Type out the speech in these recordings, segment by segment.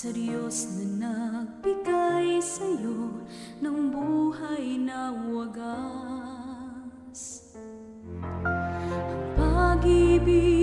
Sa Diyos na nagbigay sa'yo ng buhay na wagas. Ang pag-ibig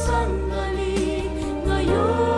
sandali ngayon.